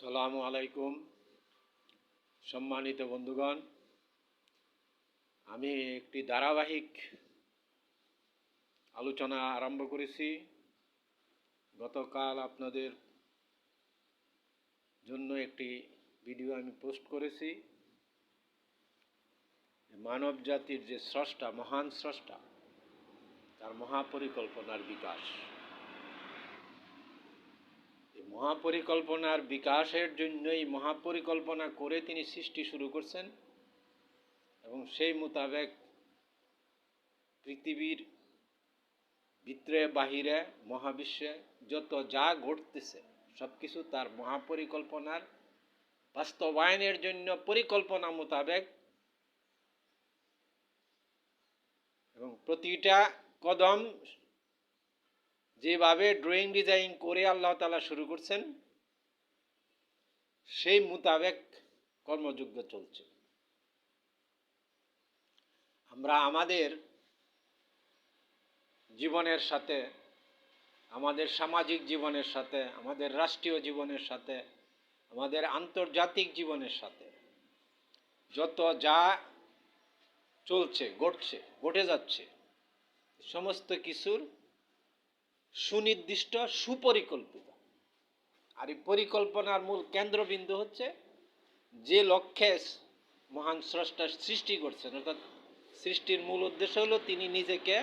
সালামু আলাইকুম, সম্মানিত বন্ধুগণ। আমি একটি ধারাবাহিক আলোচনা আরম্ভ করেছি। গতকাল আপনাদের জন্য একটি ভিডিও আমি পোস্ট করেছি। মানব জাতির যে স্রষ্টা, মহান স্রষ্টা, তার মহাপরিকল্পনার বিকাশ। মহাপরিকল্পনার বিকাশের জন্যই মহাপরিকল্পনা করে তিনি সৃষ্টি শুরু করছেন এবং সেই মোতাবেক পৃথিবীর ভিতরে, বাহিরে, মহাবিশ্বে যত যা ঘটতেছে সব কিছু তার মহাপরিকল্পনার বাস্তবায়নের জন্য পরিকল্পনা মোতাবেক এবং প্রতিটা কদম যেভাবে ড্রয়িং ডিজাইন করে আল্লাহ তালা শুরু করছেন, সেই মোতাবেক কর্মযজ্ঞ চলছে। আমরা আমাদের জীবনের সাথে, আমাদের সামাজিক জীবনের সাথে, আমাদের রাষ্ট্রীয় জীবনের সাথে, আমাদের আন্তর্জাতিক জীবনের সাথে যত যা চলছে, ঘটছে, ঘটে যাচ্ছে, সমস্ত কিছুর সুনির্দিষ্ট সুপরিকল্পিত। আর এই পরিকল্পনার মূল কেন্দ্রবিন্দু হচ্ছে যে লক্ষ্যে মহান স্রষ্টা সৃষ্টি করছেন। অর্থাৎ সৃষ্টির মূল উদ্দেশ্য হলো তিনি নিজেকে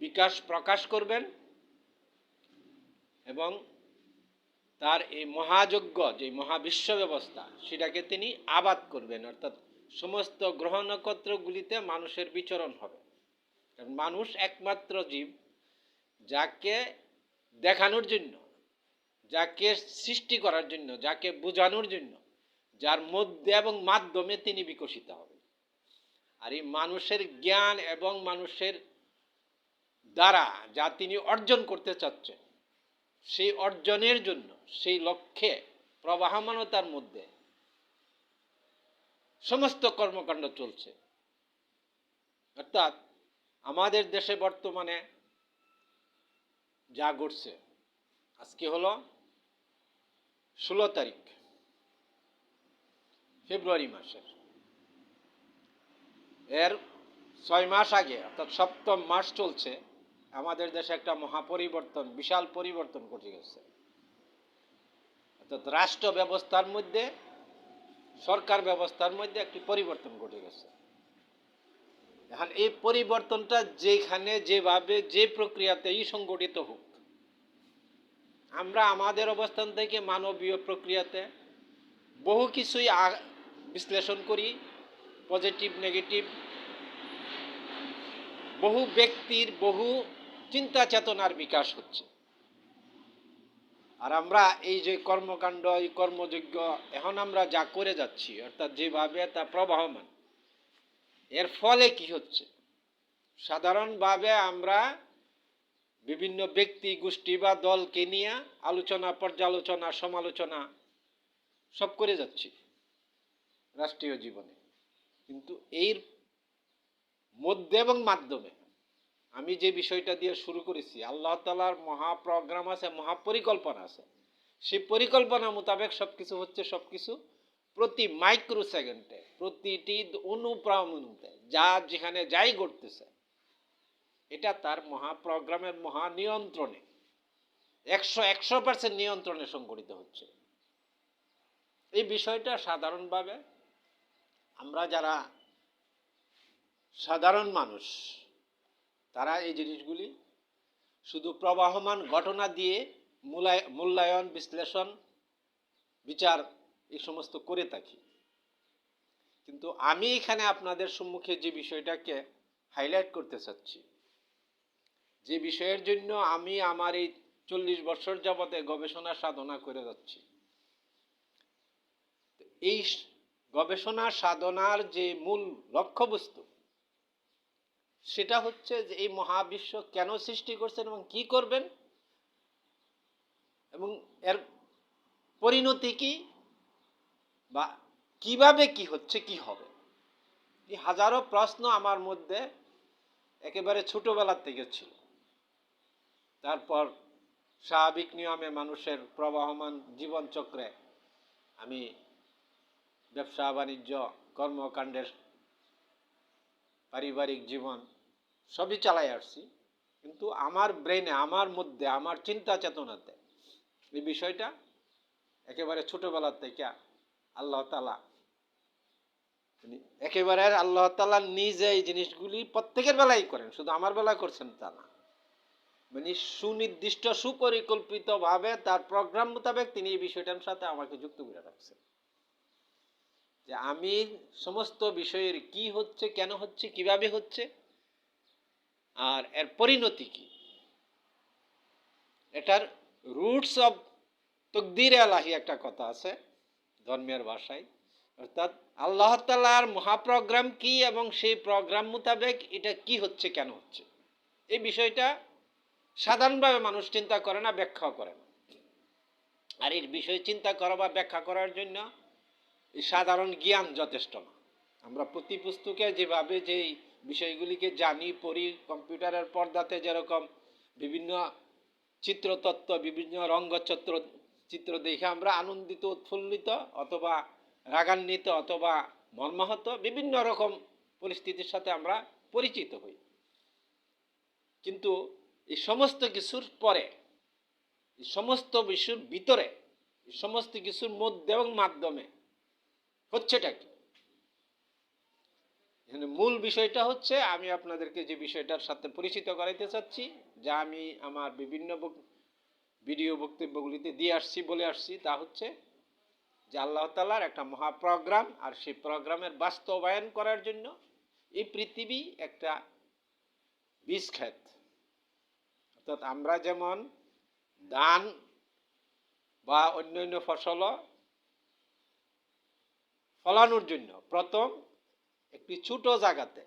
বিকাশ প্রকাশ করবেন এবং তার এই মহাযজ্ঞ, যে মহাবিশ্ব ব্যবস্থা, সেটাকে তিনি আবাদ করবেন। অর্থাৎ সমস্ত গ্রহ নক্ষত্রগুলিতে মানুষের বিচরণ হবে। কারণ মানুষ একমাত্র জীব। যাকে দেখানোর জন্য, যাকে সৃষ্টি করার জন্য, যাকে বোঝানোর জন্য, যার মধ্যে এবং মাধ্যমে তিনি বিকশিত হবেন। আর এই মানুষের জ্ঞান এবং মানুষের দ্বারা যা তিনি অর্জন করতে চাচ্ছেন, সেই অর্জনের জন্য, সেই লক্ষ্যে প্রবাহমানতার মধ্যে সমস্ত কর্মকাণ্ড চলছে। অর্থাৎ আমাদের দেশে বর্তমানে যা ঘটছে। আজকে হলো ষোলো তারিখ, ফেব্রুয়ারি মাসের। এর ছয় মাস আগে, অর্থাৎ সপ্তম মাস চলছে, আমাদের দেশে একটা মহাপরিবর্তন, বিশাল পরিবর্তন ঘটে গেছে। অর্থাৎ রাষ্ট্র ব্যবস্থার মধ্যে, সরকার ব্যবস্থার মধ্যে একটি পরিবর্তন ঘটে গেছে। এখন এই পরিবর্তনটা যেখানে, যেভাবে, যে প্রক্রিয়াতেই সংগঠিত হোক। আমরা আমাদের অবস্থান থেকে মানবীয় প্রক্রিয়াতে বহু কিছুই বিশ্লেষণ করি, পজিটিভ, নেগেটিভ। বহু ব্যক্তির বহু চিন্তা চেতনার বিকাশ হচ্ছে। আর আমরা এই যে কর্মকাণ্ড, এই কর্মযোগ্য এখন আমরা যা করে যাচ্ছি, অর্থাৎ যেভাবে তা প্রবাহমান। এর ফলে কি হচ্ছে? সাধারণভাবে আমরা বিভিন্ন ব্যক্তি, গোষ্ঠী বা দলকে নিয়ে আলোচনা, পর্যালোচনা, সমালোচনা সব করে যাচ্ছি রাষ্ট্রীয় জীবনে। কিন্তু এর মধ্যে এবং মাধ্যমে আমি যে বিষয়টা দিয়ে শুরু করেছি, আল্লাহ তালার মহাপ্রোগ্রাম আছে, মহাপরিকল্পনা আছে। সেই পরিকল্পনা মোতাবেক সব কিছু হচ্ছে সব কিছু প্রতি মাইক্রো সেকেন্ডে প্রতিটি অনুপ্রামণতে যা যেখানে যাই ঘটতেছে, এটা তার মহাপ্রোগ্রামের মহা নিয়ন্ত্রণে একশো একশো পার্সেন্ট নিয়ন্ত্রণে সংগঠিত হচ্ছে। এই বিষয়টা সাধারণভাবে আমরা যারা সাধারণ মানুষ, তারা এই জিনিসগুলি শুধু প্রবাহমান ঘটনা দিয়ে মূল্যায়ন, বিশ্লেষণ, বিচার এই সমস্ত করে থাকি। কিন্তু আমি এখানে আপনাদের সম্মুখে যে বিষয়টাকে হাইলাইট করতে চাচ্ছি, যে বিষয়ের জন্য আমি আমার এই চল্লিশ বছর যাবতে গবেষণা সাধনা করে যাচ্ছি। এই গবেষণা সাধনার যে মূল লক্ষ্যবস্তু, সেটা হচ্ছে যে এই মহাবিশ্ব কেন সৃষ্টি করছেন এবং কি করবেন এবং এর পরিণতি কি বা কীভাবে কি হচ্ছে, কি হবে? এই হাজারো প্রশ্ন আমার মধ্যে একেবারে ছোটবেলার থেকে ছিল। তারপর স্বাভাবিক নিয়মে মানুষের প্রবাহমান জীবনচক্রে আমি ব্যবসা, বাণিজ্য, কর্মকাণ্ডের পারিবারিক জীবন সবই চালাই আসছি। কিন্তু আমার ব্রেনে, আমার মধ্যে, আমার চিন্তা চেতনাতে এই বিষয়টা একেবারে ছোটবেলার থেকে আল্লাহ তালা একেবারে আল্লাহ তালা নিজে এই জিনিসগুলি প্রত্যেকের বেলাই করেন, শুধু আমার বেলায় করছেন তা না। মানে সুনির্দিষ্ট, সুপরিকল্পিতভাবে তার প্রোগ্রাম মোতাবেক তিনি এই বিষয়টার সাথে আমাকে যুক্ত করে রাখছেন। যে আমি সমস্ত বিষয়ের কি হচ্ছে, কেন হচ্ছে, কীভাবে হচ্ছে, আর এর পরিণতি কি? এটার রুটস অব তকদির আলাহি একটা কথা আছে ধর্মের ভাষায়। অর্থাৎ আল্লাহ তালার মহাপ্রোগ্রাম কি এবং সেই প্রোগ্রাম মোতাবেক এটা কি হচ্ছে, কেন হচ্ছে? এই বিষয়টা সাধারণভাবে মানুষ চিন্তা করে না, ব্যাখ্যাও করে না। আর এর বিষয়ে চিন্তা করা বা ব্যাখ্যা করার জন্য সাধারণ জ্ঞান যথেষ্ট না। আমরা প্রতি পুস্তকে যেভাবে যেই বিষয়গুলিকে জানি, পড়ি, কম্পিউটারের পর্দাতে যেরকম বিভিন্ন চিত্রতত্ত্ব, বিভিন্ন রঙ্গচিত্র, চিত্র দেখে আমরা আনন্দিত, উৎফুল্লিত অথবা রাগান্বিত অথবা মর্মাহত বিভিন্ন রকম পরিস্থিতির সাথে আমরা পরিচিত হই। কিন্তু এই সমস্ত কিছুর পরে, এই সমস্ত কিছুর ভিতরে, এই সমস্ত কিছুর মধ্যে এবং মাধ্যমে হচ্ছেটা কি? এখানে মূল বিষয়টা হচ্ছে, আমি আপনাদেরকে যে বিষয়টার সাথে পরিচিত করাইতে চাচ্ছি, যা আমি আমার বিভিন্ন ভিডিও বক্তব্যগুলিতে দিয়ে আসছি, বলে আসছি, তা হচ্ছে যে আল্লাহ তালার একটা মহা প্রোগ্রাম আর সেই প্রোগ্রামের বাস্তবায়ন করার জন্য এই পৃথিবী একটা বীজ অর্থাৎ আমরা যেমন ধান বা অন্যান্য ফসলও ফলানোর জন্য প্রথম একটি ছোট জায়গাতে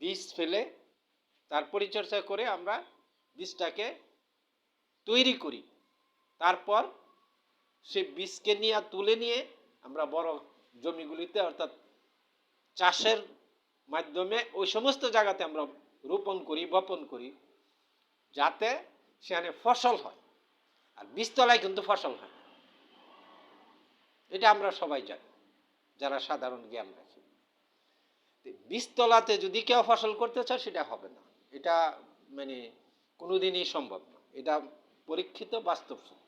বীজ ফেলে তার পরিচর্যা করে আমরা বীজটাকে তৈরি করি। তারপর সে বীজকে নিয়ে তুলে নিয়ে আমরা বড় জমিগুলিতে অর্থাৎ চাষের মাধ্যমে ওই সমস্ত জায়গাতে আমরা রোপণ করি, বপন করি, যাতে সেখানে ফসল হয়। আর বীজতলায় কিন্তু ফসল হয়। এটা আমরা সবাই জানি, যারা সাধারণ জ্ঞান রাখি। বীজতলাতে যদি কেউ ফসল করতে চায়, সেটা হবে না। এটা মানে কোনোদিনই সম্ভব না। এটা পরীক্ষিত বাস্তব সত্য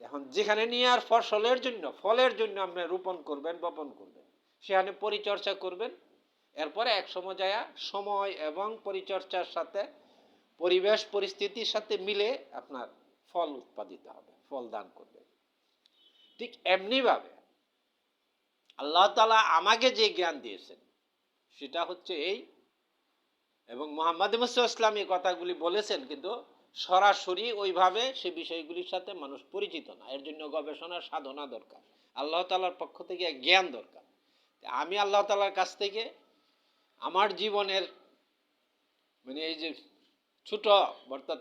এখন যেখানে নিয়ে আর ফসলের জন্য, ফলের জন্য আপনি রোপণ করবেন, বপন করবেন, সেখানে পরিচর্যা করবেন। এরপরে এক সময় যায় সময় এবং পরিচর্যার সাথে, পরিবেশ পরিস্থিতির সাথে মিলে আপনার ফল উৎপাদিত হবে, ফল দান করবে ঠিক এমনিভাবে আল্লাহ তালা আমাকে যে জ্ঞান দিয়েছেন, সেটা হচ্ছে এই এবং মোহাম্মদ ইসলাম এই কথাগুলি বলেছেন, কিন্তু সরাসরি ওইভাবে সে বিষয়গুলির সাথে মানুষ পরিচিত না। এর জন্য গবেষণার সাধনা দরকার। আল্লাহ তালার পক্ষ থেকে জ্ঞান দরকার। আমি আল্লাহ তালার কাছ থেকে আমার জীবনের মানে এই যে ছোট অর্থাৎ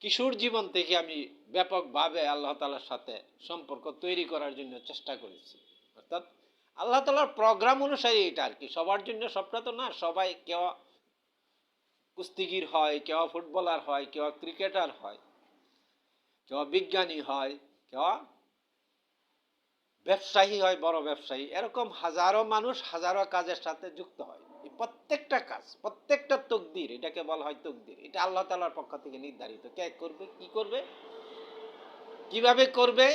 কিশোর জীবন থেকে আমি ব্যাপকভাবে আল্লাহ তালার সাথে সম্পর্ক তৈরি করার জন্য চেষ্টা করেছি। অর্থাৎ আল্লাহ তালার প্রোগ্রাম অনুসারে এটা আর কি সবার জন্য সবটা তো না, সবাই কেউ কুস্তিগির হয়, কেউ ফুটবলার হয়, কেউ ক্রিকেটার হয়, কেউ বিজ্ঞানী হয়, কেউ ব্যবসায়ী হয়, বড় ব্যবসায়ী। এরকম হাজারো মানুষ হাজারো কাজের সাথে যুক্ত হয়। এই প্রত্যেকটা কাজ, প্রত্যেকটা তকদির, এটাকে বলা হয় তকদির। এটা আল্লাহ তালার পক্ষ থেকে নির্ধারিত। কে করবে, কি করবে, কীভাবে করবে,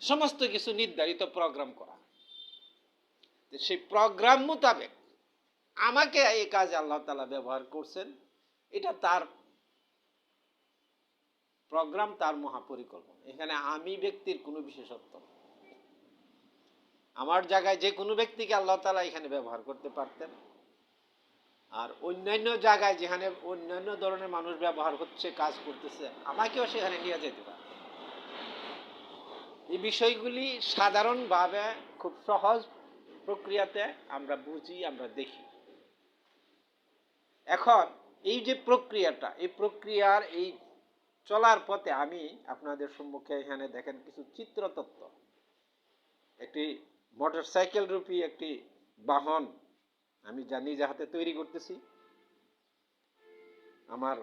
সমস্ত কিছু নির্ধারিত প্রোগ্রাম করা। সেই প্রোগ্রাম মোতাবেক আমাকে এই কাজে আল্লাহ তালা ব্যবহার করছেন। এটা তার প্রোগ্রাম, তার মহাপরিকল্পনা। এখানে আমি ব্যক্তির কোনো বিশেষত্ব। আমার জায়গায় যে কোনো ব্যক্তিকে আল্লাহ তালা এখানে ব্যবহার করতে পারতেন। আর অন্যান্য জায়গায় যেখানে অন্যান্য ধরনের মানুষ ব্যবহার হচ্ছে, কাজ করতেছে, আমাকেও সেখানে নিয়ে যেতে পারে এই বিষয়গুলি সাধারণভাবে খুব সহজ প্রক্রিয়াতে আমরা বুঝি, আমরা দেখি। এখন এই যে প্রক্রিয়াটা, এই প্রক্রিয়ার এই চলার পথে আমি আপনাদের সম্মুখে এখানে দেখেন কিছু চিত্রতত্ত্ব। একটি মোটরসাইকেল রূপী একটি বাহন আমি যা নিজে হাতে তৈরি করতেছি। আমার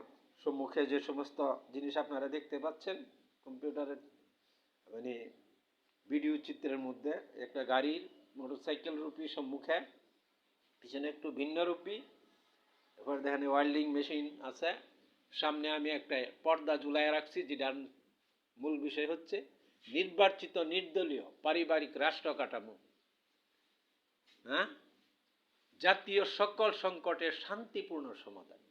সম্মুখে যে সমস্ত জিনিস আপনারা দেখতে পাচ্ছেন, কম্পিউটারের মানে ভিডিও চিত্রের মধ্যে একটা গাড়ির মোটরসাইকেল রূপী সম্মুখে, পিছনে একটু ভিন্ন রূপী এবার দেখেন ওয়েল্ডিং মেশিন আছে। সামনে আমি একটা পর্দা ঝুলাইয়া রাখছি, যেটার মূল বিষয় হচ্ছে নির্বাচিত নির্দলীয় পারিবারিক রাষ্ট্র কাঠামো। হ্যাঁ? জাতীয় সকল সংকটের শান্তিপূর্ণ সমাধান।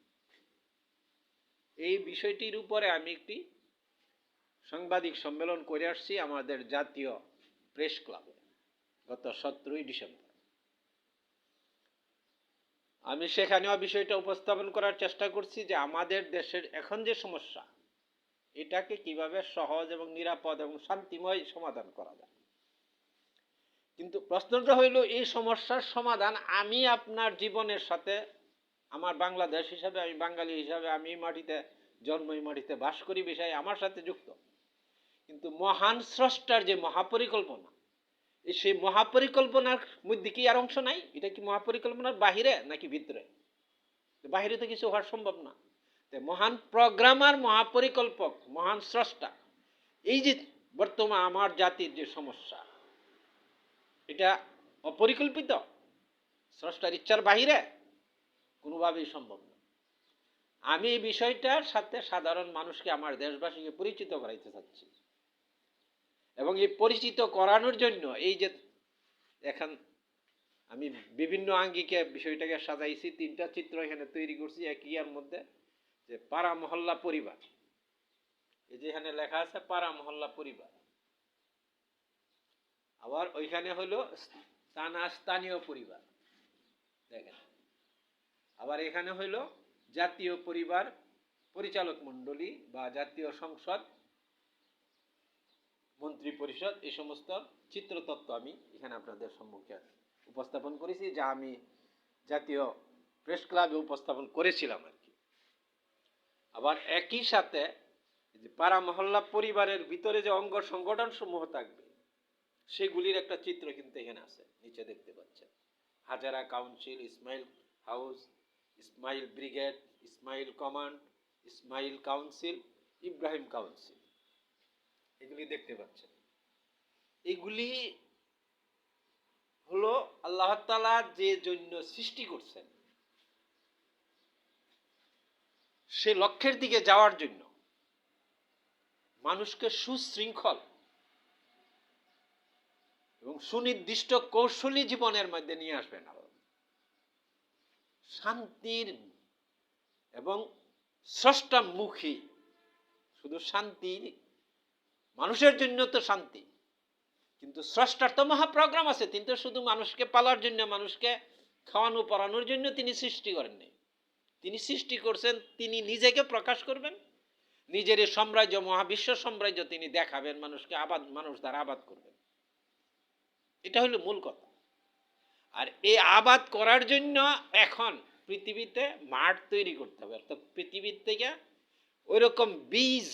এই বিষয়টির উপরে আমি একটি সাংবাদিক সম্মেলন করে আসছি আমাদের জাতীয় প্রেস ক্লাবে গত সতেরোই ডিসেম্বর। আমি সেখানেও বিষয়টা উপস্থাপন করার চেষ্টা করছি যে আমাদের দেশের এখন যে সমস্যা, এটাকে কীভাবে সহজ এবং নিরাপদ এবং শান্তিময় সমাধান করা যায়। কিন্তু প্রশ্নটা হইল, এই সমস্যার সমাধান আমি আপনার জীবনের সাথে, আমার বাংলাদেশ হিসাবে, আমি বাঙালি হিসাবে, আমি মাটিতে জন্ম, এই মাটিতে বাস করি বিষয়ে আমার সাথে যুক্ত। কিন্তু মহান স্রষ্টার যে মহাপরিকল্পনা সেই মহাপরিকল্পনার মধ্যে কি আর অংশ নাই? এটা কি মহাপরিকল্পনার বাহিরে নাকি ভিতরে? বাহিরে তো কিছু হওয়ার সম্ভব না। মহান প্রোগ্রামার, মহাপরিকল্পক, মহান স্রষ্টা, এই যে বর্তমান আমার জাতির যে সমস্যা, এটা অপরিকল্পিত। স্রষ্টার ইচ্ছার বাহিরে কোনোভাবেই সম্ভব না। আমি এই বিষয়টার সাথে সাধারণ মানুষকে, আমার দেশবাসীকে পরিচিত করাইতে চাচ্ছি। এবং এই পরিচিত করানোর জন্য এই যে এখন আমি বিভিন্ন আঙ্গিকে বিষয়টাকে সাজাইছি, তিনটা চিত্র এখানে তৈরি করছি এক ইয়ার মধ্যে, যে পাড়া মহল্লা পরিবার। এই যে এখানে লেখা আছে পাড়া মহল্লা পরিবার। আবার ওইখানে হলো স্থানা স্থানীয় পরিবার। দেখেন। আবার এখানে হইল জাতীয় পরিবার পরিচালক মণ্ডলী বা জাতীয় সংসদ মন্ত্রী পরিষদ, এই সমস্ত চিত্রতত্ত্ব আমি এখানে আপনাদের সম্মুখে উপস্থাপন করেছি, যা আমি জাতীয় প্রেস ক্লাবে উপস্থাপন করেছিলাম আর কি। আবার একই সাথে যে পাড়া মহল্লা পরিবারের ভিতরে যে অঙ্গ সংগঠন সমূহ থাকবে, সেগুলির একটা চিত্র কিন্তু এখানে আছে, নিচে দেখতে পাচ্ছেন। Hazara council, Ismail house, Ismail brigade, Ismail command, Ismail council, Ibrahim council. এগুলি দেখতে পাচ্ছেন। এগুলি হলো আল্লাহ তালা যে জন্য সৃষ্টি করছেন। সে লক্ষ্যের দিকে যাওয়ার জন্য। মানুষকে সুশৃঙ্খল এবং সুনির্দিষ্ট কৌশলী জীবনের মধ্যে নিয়ে আসবেন শান্তির এবং স্রষ্টামুখী শুধু শান্তি মানুষের জন্য তো শান্তি। কিন্তু স্রষ্টার তো মহা প্রোগ্রাম আছে তিনি তো শুধু মানুষকে পালার জন্য, মানুষকে খাওয়ানো, পড়ানোর জন্য তিনি সৃষ্টি করেননি। তিনি সৃষ্টি করছেন, তিনি নিজেকে প্রকাশ করবেন। নিজের সাম্রাজ্য, মহাবিশ্ব সাম্রাজ্য তিনি দেখাবেন, মানুষকে আবাদ, মানুষ দ্বারা আবাদ করবেন। এটা হলো মূল কথা। আর এই আবাদ করার জন্য এখন পৃথিবীতে মাঠ তৈরি করতে হবে। অর্থাৎ পৃথিবীর থেকে ওই রকম বীজ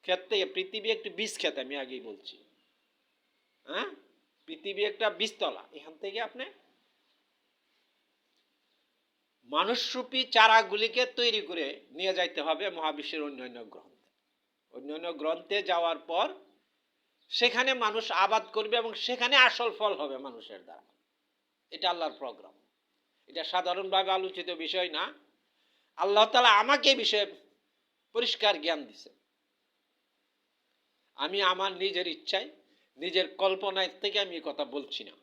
ক্ষেত থেকে পৃথিবী একটি বীজ ক্ষেত, আমি আগেই বলছি। হ্যাঁ? পৃথিবী একটা বীজতলা, এখান থেকে আপনি মানুষরূপী চারাগুলিকে তৈরি করে নিয়ে যাইতে হবে মহাবিশ্বের অন্যান্য গ্রন্থে। অন্যান্য গ্রন্থে যাওয়ার পর সেখানে মানুষ আবাদ করবে এবং সেখানে আসল ফল হবে মানুষের দ্বারা। এটা আল্লাহর প্রোগ্রাম। এটা সাধারণভাবে আলোচিত বিষয় না। আল্লাহ তালা আমাকে বিষয়ে পরিষ্কার জ্ঞান দিছে আমি আমার নিজের ইচ্ছায়, নিজের কল্পনায় থেকে আমি কথা বলছি না।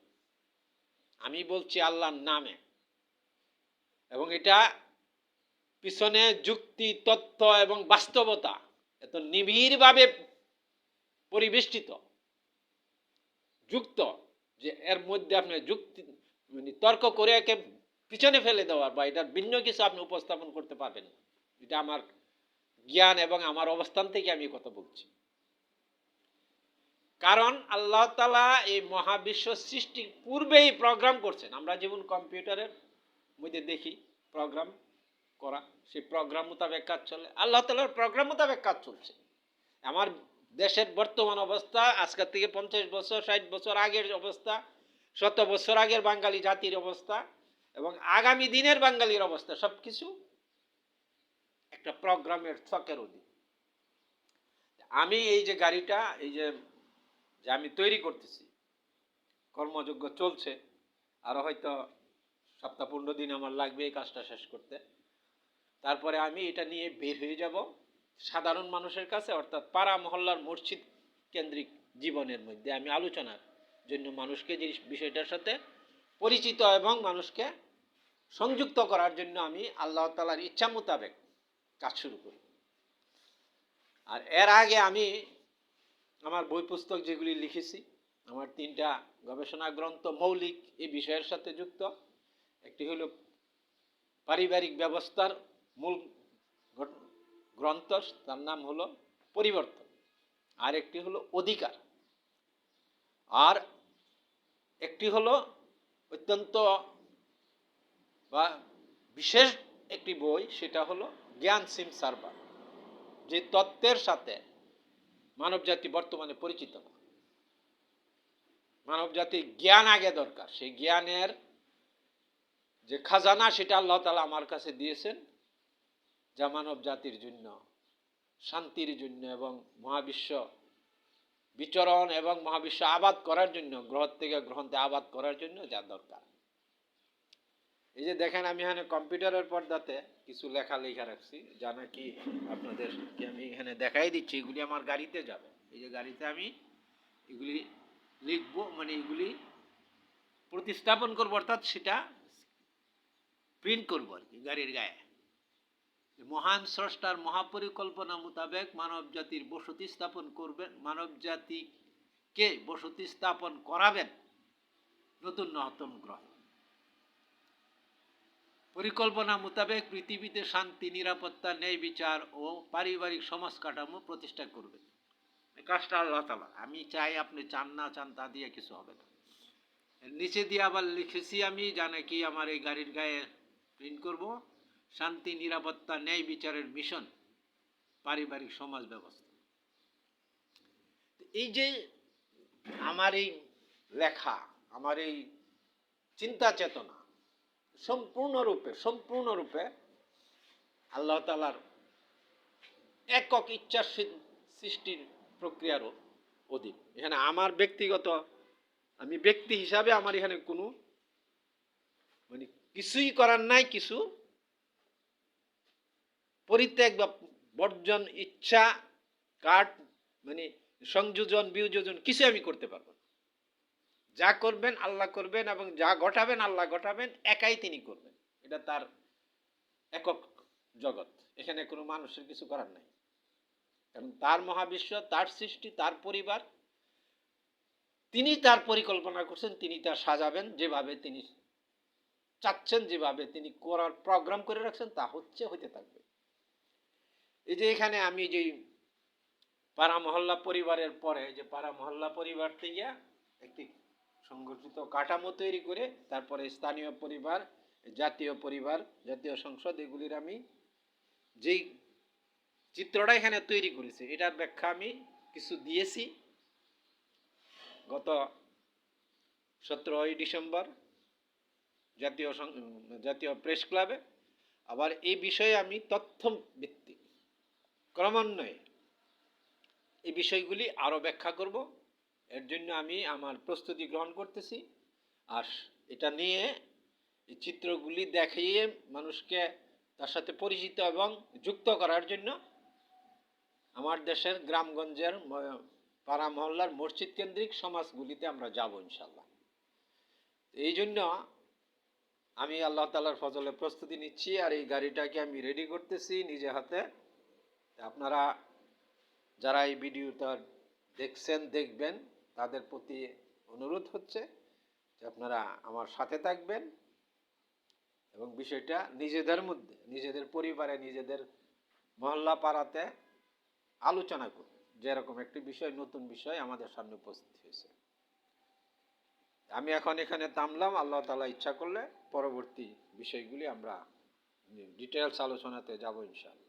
আমি বলছি আল্লাহর নামে। এবং এটা পিছনে যুক্তি তথ্য এবং বাস্তবতা এত নিবিড়ভাবে পরিবেষ্টিত, যুক্ত যে এর মধ্যে আপনি যুক্তি মানে তর্ক করে একে পিছনে ফেলে দেওয়ার বা এটার ভিন্ন কিছু আপনি উপস্থাপন করতে পারবেন এটা আমার জ্ঞান এবং আমার অবস্থান থেকে আমি কথা বলছি। কারণ আল্লাহ তালা এই মহাবিশ্ব সৃষ্টির পূর্বেই প্রোগ্রাম করছেন। আমরা যেমন কম্পিউটারের মধ্যে দেখি প্রোগ্রাম করা, সেই প্রোগ্রাম মোতাবেক কাজ চলে। আল্লাহ তালার প্রোগ্রাম মোতাবেক কাজ চলছে। আমার দেশের বর্তমান অবস্থা আজকের থেকে পঞ্চাশ বছর, ষাট বছর আগের অবস্থা, শত বছর আগের বাঙালি জাতির অবস্থা এবং আগামী দিনের বাঙালির অবস্থা সব কিছু একটা প্রোগ্রামের ছকের অধীন। আমি এই যে গাড়িটা, এই যে যে আমি তৈরি করতেছি। কর্মযোগ্য চলছে। আরও হয়তো সপ্তাহ পনেরো দিন আমার লাগবে এই কাজটা শেষ করতে। তারপরে আমি এটা নিয়ে বের হয়ে যাব সাধারণ মানুষের কাছে, অর্থাৎ পাড়া মহল্লার মসজিদ কেন্দ্রিক জীবনের মধ্যে। আমি আলোচনার জন্য মানুষকে যে বিষয়টার সাথে পরিচিত এবং মানুষকে সংযুক্ত করার জন্য আমি আল্লাহ তালার ইচ্ছা মোতাবেক কাজ শুরু করি। আর এর আগে আমি আমার বই পুস্তক যেগুলি লিখেছি, আমার তিনটা গবেষণা গ্রন্থ মৌলিক এই বিষয়ের সাথে যুক্ত। একটি হলো পারিবারিক ব্যবস্থার মূল গ্রন্থ, তার নাম হলো পরিবর্তন। আর একটি হলো অধিকার। আর একটি হলো অত্যন্ত বা বিশেষ একটি বই, সেটা হলো জ্ঞান সিম সার্ভার যে তত্ত্বের সাথে মানবজাতি বর্তমানে পরিচিত না। মানবজাতির জ্ঞান আগে দরকার। সেই জ্ঞানের যে খাজানা, সেটা আল্লাহ তালা আমার কাছে দিয়েছেন, যা মানব জাতির জন্য, শান্তির জন্য এবং মহাবিশ্ব বিচরণ এবং মহাবিশ্ব আবাদ করার জন্য গ্রহ থেকে গ্রহণতে আবাদ করার জন্য যা দরকার। এই যে দেখেন আমি এখানে কম্পিউটারের পর্দাতে কিছু লেখা লেখা রাখছি, যা নাকি আপনাদেরকে আমি এখানে দেখাই দিচ্ছি, এগুলি আমার গাড়িতে যাবে। এই যে গাড়িতে আমি এগুলি লিখব মানে এগুলি প্রতিস্থাপন করব, অর্থাৎ সেটা প্রিন্ট করব আর কি গাড়ির গায়ে। মহান স্রষ্টার মহাপরিকল্পনা মোতাবেক মানব জাতির বসতি স্থাপন করবেন, মানব জাতিকে বসতি স্থাপন করাবেন নতুন নতুন গ্রহ। পরিকল্পনা মোতাবেক পৃথিবীতে শান্তি, নিরাপত্তা, ন্যায় বিচার ও পারিবারিক সমাজ কাঠামো প্রতিষ্ঠা করবেন এই কাজটা আল্লাহ তালা আমি চাই আপনি চান না চান তা দিয়ে কিছু হবে না। নিচে দিয়ে আবার লিখেছি আমি যা নাকি আমার এই গাড়ির গায়ে প্রিন্ট করব? শান্তি, নিরাপত্তা, ন্যায় বিচারের মিশন পারিবারিক সমাজ ব্যবস্থা। এই যে আমার এই লেখা, আমার এই চিন্তা চেতনা সম্পূর্ণরূপে সম্পূর্ণরূপে আল্লাহ তালার একক ইচ্ছা সৃষ্টির প্রক্রিয়ার অধীন। এখানে আমার ব্যক্তিগত, আমি ব্যক্তি হিসাবে আমার এখানে কোনো মানে কিছুই করার নাই, কিছু পরিত্যাগ বা বর্জন, ইচ্ছা কাট মানে সংযোজন, বিয়োজন, কিছু আমি করতে পারব যা করবেন আল্লাহ করবেন এবং যা ঘটাবেন আল্লাহ ঘটাবেন, একাই তিনি করবেন। এটা তার একক জগৎ। এখানে কোনো মানুষের কিছু করার নাই। কারণ তার মহাবিশ্ব, তার সৃষ্টি, তার পরিবার, তিনি তার পরিকল্পনা করছেন, তিনি তা সাজাবেন, যেভাবে তিনি চাচ্ছেন, যেভাবে তিনি করার প্রোগ্রাম করে রাখছেন, তা হচ্ছে, হইতে থাকবে। এই যে এখানে আমি যে পাড়া মহল্লা পরিবারের পরে যে পাড়া মহল্লা পরিবার থেকে একটি সংগঠিত কাঠামো তৈরি করে তারপরে স্থানীয় পরিবার, জাতীয় পরিবার, জাতীয় সংসদ, এগুলির আমি যেই চিত্রটা এখানে তৈরি করেছি, এটার ব্যাখ্যা আমি কিছু দিয়েছি। গত সতেরোই ডিসেম্বর জাতীয় জাতীয় প্রেস ক্লাবে আবার এই বিষয়ে আমি তথ্য ভিত্তিক ক্রমান্বয়ে এই বিষয়গুলি আরও ব্যাখ্যা করব। এর জন্য আমি আমার প্রস্তুতি গ্রহণ করতেছি। আর এটা নিয়ে এই চিত্রগুলি দেখিয়ে মানুষকে তার সাথে পরিচিত এবং যুক্ত করার জন্য আমার দেশের গ্রামগঞ্জের পাড়া মহল্লার মসজিদ কেন্দ্রিক সমাজগুলিতে আমরা যাব ইনশাল্লাহ এই জন্য আমি আল্লাহ তালার ফজলে প্রস্তুতি নিচ্ছি আর এই গাড়িটাকে আমি রেডি করতেছি নিজে হাতে। আপনারা যারা এই ভিডিওটা দেখছেন, দেখবেন তাদের প্রতি অনুরোধ হচ্ছে যে আপনারা আমার সাথে থাকবেন এবং বিষয়টা নিজেদের মধ্যে, নিজেদের পরিবারে, নিজেদের মহল্লা পাড়াতে আলোচনা করুন। যেরকম একটি বিষয়, নতুন বিষয় আমাদের সামনে উপস্থিত হয়েছে। আমি এখন এখানে থামলাম। আল্লাহ তালা ইচ্ছা করলে পরবর্তী বিষয়গুলি আমরা ডিটেলস আলোচনাতে যাব ইনশাআল্লাহ।